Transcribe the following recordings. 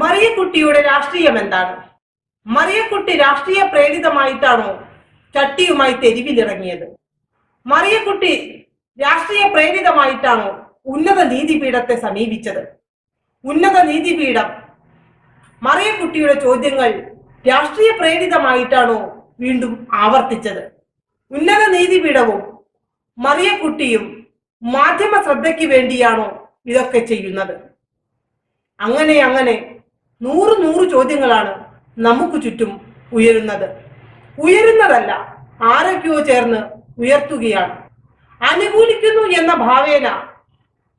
മറിയക്കുട്ടിയുടെ രാഷ്ട്രീയം എന്താണ്? മറിയക്കുട്ടി രാഷ്ട്രീയ പ്രേരിതമായിട്ടാണോ ചട്ടിയുമായി തെരുവിലിറങ്ങിയത്? മറിയക്കുട്ടി രാഷ്ട്രീയ പ്രേരിതമായിട്ടാണോ ഉന്നത നീതിപീഠത്തെ സമീപിച്ചത്? ഉന്നത നീതിപീഠം മറിയക്കുട്ടിയുടെ ചോദ്യങ്ങൾ രാഷ്ട്രീയ പ്രേരിതമായിട്ടാണോ വീണ്ടും ആവർത്തിച്ചത്? ഉന്നത നീതിപീഠവും മറിയക്കുട്ടിയും മാധ്യമ ശ്രദ്ധയ്ക്ക് വേണ്ടിയാണോ ഇതൊക്കെ ചെയ്യുന്നത്? അങ്ങനെ അങ്ങനെ നൂറ് നൂറ് ചോദ്യങ്ങളാണ് നമുക്ക് ചുറ്റും ഉയരുന്നത്. ഉയരുന്നതല്ല ആരൊക്കെയോ ചേർന്ന് ഉയർത്തുകയാണ്. അനുകൂലിക്കുന്നു എന്ന ഭാവേന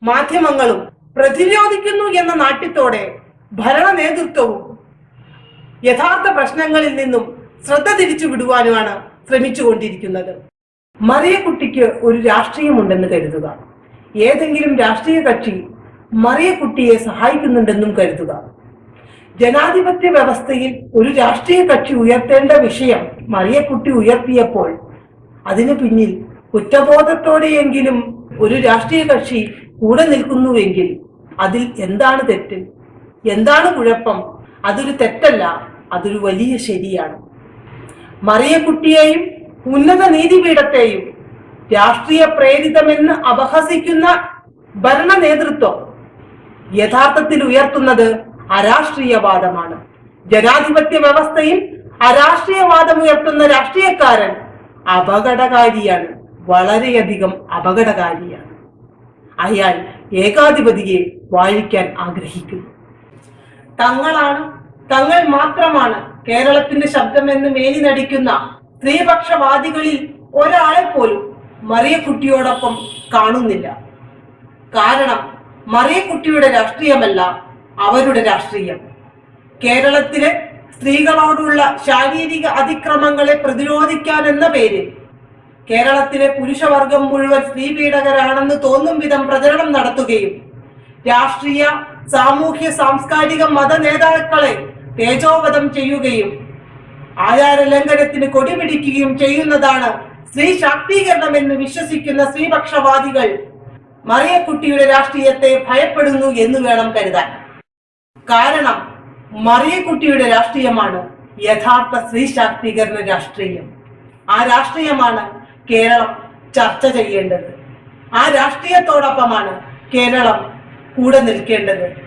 മാധ്യമങ്ങളും പ്രതിരോധിക്കുന്നു എന്ന നാട്യത്തോടെ ഭരണ നേതൃത്വവും യഥാർത്ഥ പ്രശ്നങ്ങളിൽ നിന്നും ശ്രദ്ധ തിരിച്ചു വിടുവാനുമാണ് ശ്രമിച്ചുകൊണ്ടിരിക്കുന്നത്. മറിയക്കുട്ടിക്ക് ഒരു രാഷ്ട്രീയമുണ്ടെന്ന് കരുതുക. ഏതെങ്കിലും രാഷ്ട്രീയ കക്ഷി മറിയക്കുട്ടിയെ സഹായിക്കുന്നുണ്ടെന്നും കരുതുക. ജനാധിപത്യ വ്യവസ്ഥയിൽ ഒരു രാഷ്ട്രീയ കക്ഷി ഉയർത്തേണ്ട വിഷയം മറിയക്കുട്ടി ഉയർത്തിയപ്പോൾ അതിനു പിന്നിൽ കുറ്റബോധത്തോടെയെങ്കിലും ഒരു രാഷ്ട്രീയ കക്ഷി കൂടെ നിൽക്കുന്നുവെങ്കിൽ അതിൽ എന്താണ് തെറ്റ്? എന്താണ് കുഴപ്പം? അതൊരു തെറ്റല്ല അതൊരു വലിയ ശരിയാണ്. മറിയക്കുട്ടിയെയും ഉന്നത നീതിപീഠത്തെയും രാഷ്ട്രീയ പ്രേരിതമെന്ന് അപഹസിക്കുന്ന ഭരണ നേതൃത്വം യഥാർത്ഥത്തിൽ ഉയർത്തുന്നത് അരാഷ്ട്രീയവാദമാണ്. ജനാധിപത്യ വ്യവസ്ഥയിൽ അരാഷ്ട്രീയവാദം ഉയർത്തുന്ന രാഷ്ട്രീയക്കാരൻ അപകടകാരിയാണ് വളരെയധികം അപകടകാരിയാണ്. അയാൾ ഏകാധിപതിയെ വാഴിക്കാൻ ആഗ്രഹിക്കുന്നു. തങ്ങളാണ് തങ്ങൾ മാത്രമാണ് കേരളത്തിന്റെ ശബ്ദമെന്ന് മേനി നടിക്കുന്ന സ്ത്രീപക്ഷവാദികളിൽ ഒരാളെ പോലും മറിയക്കുട്ടിയോടൊപ്പം കാണുന്നില്ല. കാരണം മറിയക്കുട്ടിയുടെ രാഷ്ട്രീയമല്ല അവരുടെ രാഷ്ട്രീയം. കേരളത്തിലെ സ്ത്രീകളോടുള്ള ശാരീരിക അതിക്രമങ്ങളെ പ്രതിരോധിക്കാൻ എന്ന പേരിൽ കേരളത്തിലെ പുരുഷവർഗം മുഴുവൻ സ്ത്രീ പീഡകരാണെന്ന് തോന്നും വിധം പ്രചരണം നടത്തുകയും രാഷ്ട്രീയ സാമൂഹ്യ സാംസ്കാരിക മത നേതാക്കളെ തേജോവധം ചെയ്യുകയും ആചാര ലംഘനത്തിന് കൊടിപിടിക്കുകയും ചെയ്യുന്നതാണ് സ്ത്രീ ശാക്തീകരണം എന്ന് വിശ്വസിക്കുന്ന സ്ത്രീപക്ഷവാദികൾ മറിയക്കുട്ടിയുടെ രാഷ്ട്രീയത്തെ ഭയപ്പെടുന്നു എന്ന് വേണം കരുതാൻ. കാരണം മറിയക്കുട്ടിയുടെ രാഷ്ട്രീയമാണ് യഥാർത്ഥ സ്ത്രീ ശാക്തീകരണ രാഷ്ട്രീയം. ആ രാഷ്ട്രീയമാണ് കേരളം ചർച്ച ചെയ്യേണ്ടത്. ആ രാഷ്ട്രീയത്തോടൊപ്പമാണ് കേരളം കൂടെ നിൽക്കേണ്ടത്.